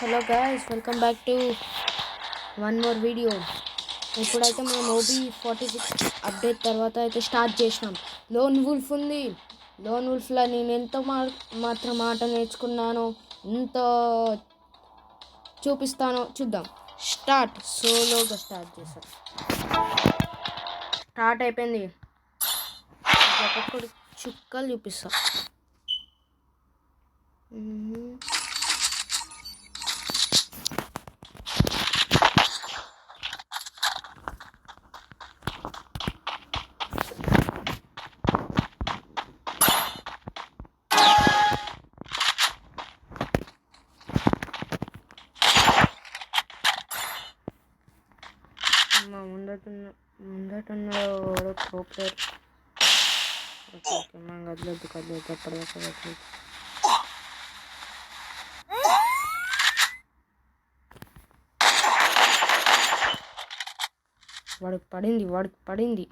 Hello guys welcome back to one more video. ఇప్పుడైతే మేము OB forty six update తర్వాత అయితే స్టార్ట్ చేసినాం. లోన్ వుల్ఫ్ ఉంది. లోన్ వుల్ఫ్లో నేను ఎంతో మా మాత్రం ఆట నేర్చుకున్నానో ఎంత చూపిస్తానో చూద్దాం. స్టార్ట్ సోలోగా స్టార్ట్ చేస్తాం స్టార్ట్ అయిపోయింది. ఒక్కొక్కడు చుక్కలు చూపిస్తాం మ్మ్. మా ముందటున్న ముందటున్న వాడు ప్రో ప్లేయర్ ఓకే ఓకే మనం కదలొద్దు కదలొద్దు అప్పటిదాకా కదలొద్దు వాడికి పడింది వాడికి పడింది.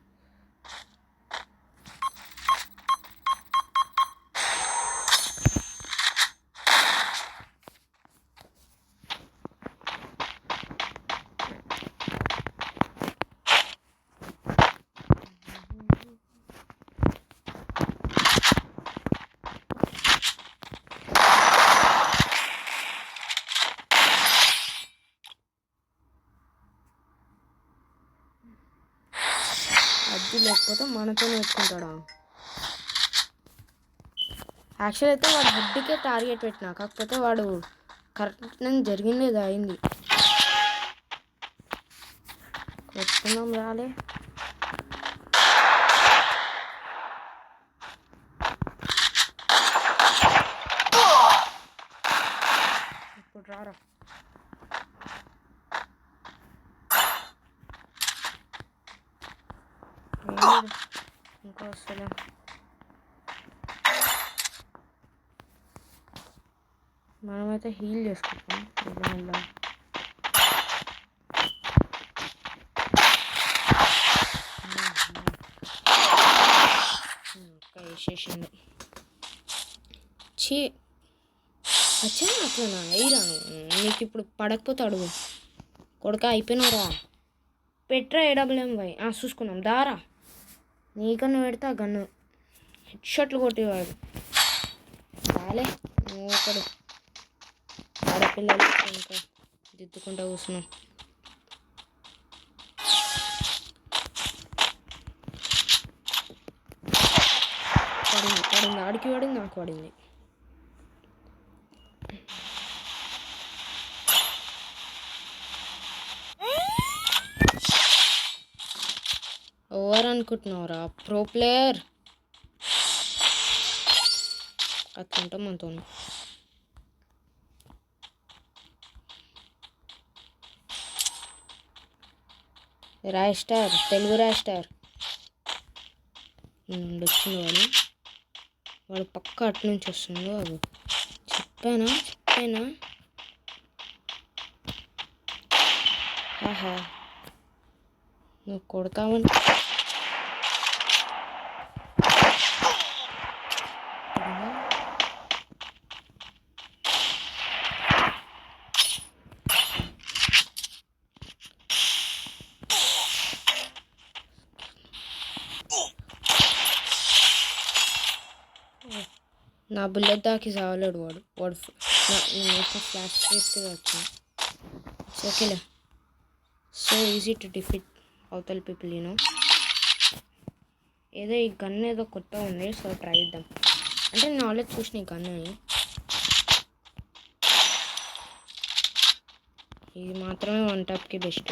అది లేకపోతే మనతో నేర్చుకుంటాడా? యాక్చువల్ అయితే వాడు హెడ్కే టార్గెట్ పెట్టినా కాకపోతే వాడు కరెక్ట్ నేను జరిగింది అయింది. కొట్టుకుందాం రాలే ఇప్పుడు రారా ఏం లేదు. ఇంకా వస్తలే మనమైతే హీల్ చేసుకుంటాం. మెల్లమెల్ల ఇంకా వేసేసిండు చీ అచ్చా అట్లనా ఎయిరాను నీకు ఇప్పుడు పడకపోతే అడుగు. కొడుక అయిపోయినారా పెట్రా ఏడబ్ల్యూఎం వై చూసుకున్నాం దారా. నీకన్నా పెడితే ఆ గన్ను హెడ్ షాట్లు కొట్టేవాడు. చాలే నువ్వు ఒకడు ఆడపిల్లలు ఇంకా దిద్దుకుంటా కూర్చున్నాం. పడింది పడింది. ఆడికి పడింది నాకు పడింది. ఓవర్ అనుకుంటున్నావురా ప్రో ప్లేయర్ అట్లుంటాం మనతో. రాయ్ స్టార్ తెలుగు రాయ్ స్టార్ వచ్చింది వాడు. వాడు పక్క అటు నుంచి వస్తుందో అది చెప్పానా? చెప్పానా? ఆహా. నువ్వు కొడతావంటే నా బుల్లెట్ దాకి చావలేడు వాడు. వాడు నేను ఫ్లాష్ చేస్తే వచ్చాను. ఓకేలే సో ఈజీ టు డిఫిట్ అవతల పీపుల్ యూనో ఏదో ఈ గన్ ఏదో కొత్త ఉంది సో ట్రై చేద్దాం. అంటే నేను ఆల్రెడీ చూసిన ఈ గన్ అని ఇది మాత్రమే వన్ టాప్కి బెస్ట్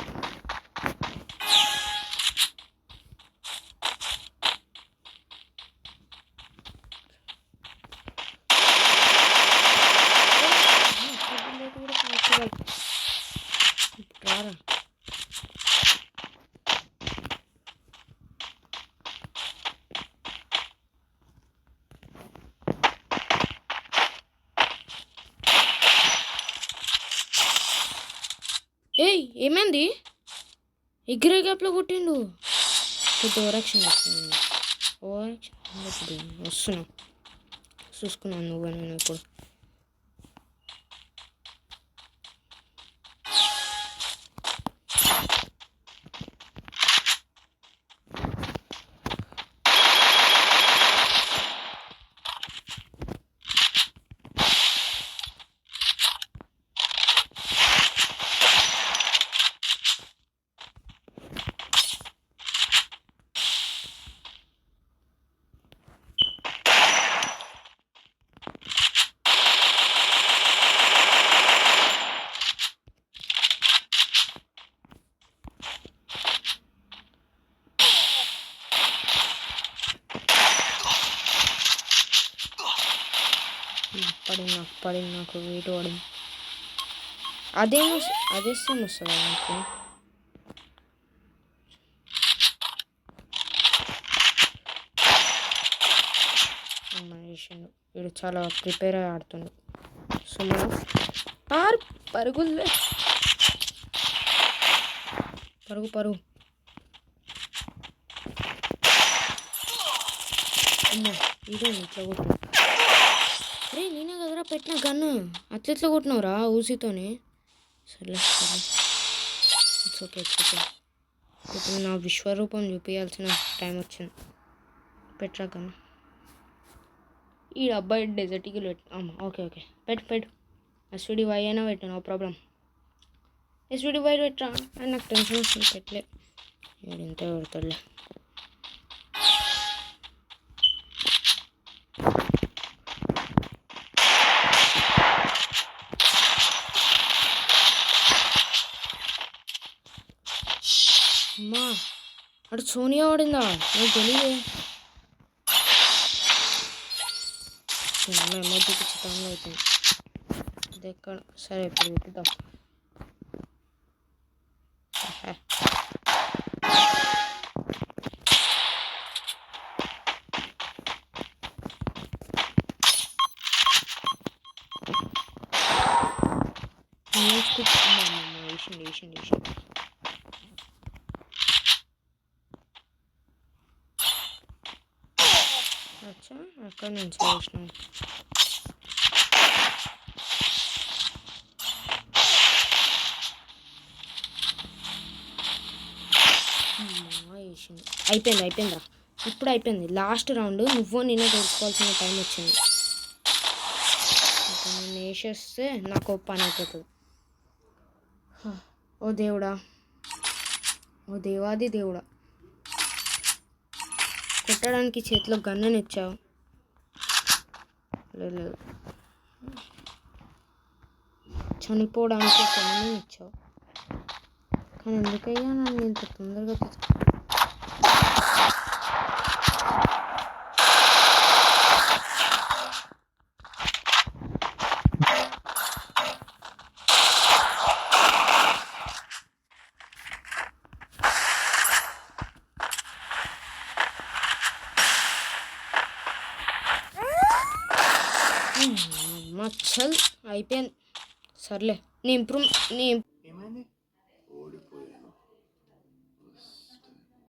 ఏయ్ ఏమైంది? ఎగ్రే గ్యాప్లో కొట్టిండు. కొద్ది ఓవరాక్షన్ వస్తుంది ఓవరాక్షన్ వస్తున్నాం. చూసుకున్నాను నువ్వు నేను ఇప్పుడు పడింది నాకు పడింది నాకు వెయిట్ పడింది అదేమో అదే సేమ్ వస్తుంది నాకు. చేసిండు వీడు చాలా ప్రిపేర్ అయ్యి ఆడుతుండు. సో మనం పార్ పరుగులే పరుగు పరుగు. ఇదే ఇట్లా కొట్టు. అరే నేనే కదరా పెట్టిన గన్ను అట్లెట్లా కొట్టినవురా ఊసితోని? సర్లే ఇట్స్ ఓకే ఇట్స్ ఓకే ఇప్పుడు నా విశ్వరూపం చూపించాల్సిన టైం వచ్చింది. పెట్టరా గన్ను ఈ అబ్బాయి డెజర్ట్కి పెట్టు ఓకే ఓకే పెట్టు పెట్టు. ఎస్విడి వై అయినా పెట్టు నో ప్రాబ్లం ఎస్విడి వై పెట్టరా? నాకు టెన్షన్ వస్తుంది పెట్టలే. వీడు ఇంత పెడతాడులే అటు సోనియా వాడిందా నాకు తెలియదే అమ్మ అమ్మ చూపించి టైం అవుతుంది ఇది ఎక్కడ సరే ఇప్పుడు పెట్టుదాం ఆహా. నెక్స్ట్ అమ్మ అమ్మ అమ్మ వేసింది వేసింది వేసింది అచ్చా అక్కడ నుంచి వేసినాం. అమ్మా, వేసింది. అయిపోయింది అయిపోయిందిరా. ఇప్పుడు అయిపోయింది. Last round. నువ్వు నేనే తెలుసుకోవాల్సిన టైం వచ్చింది. నేను వేసేస్తే నాకు పని అయిపోతుంది. ఓ దేవుడా. ఓ దేవాది దేవుడా. కొట్టడానికి చేతిలో గన్నని ఇచ్చావు లేదు చనిపోవడానికి గన్నని ఇచ్చావు కానీ ఎందుకయ్యా నన్ను ఇంత తొందరగా మచ్చల్ అయిపోయింది. సర్లే నీ ఇంప్రూవ్ నీ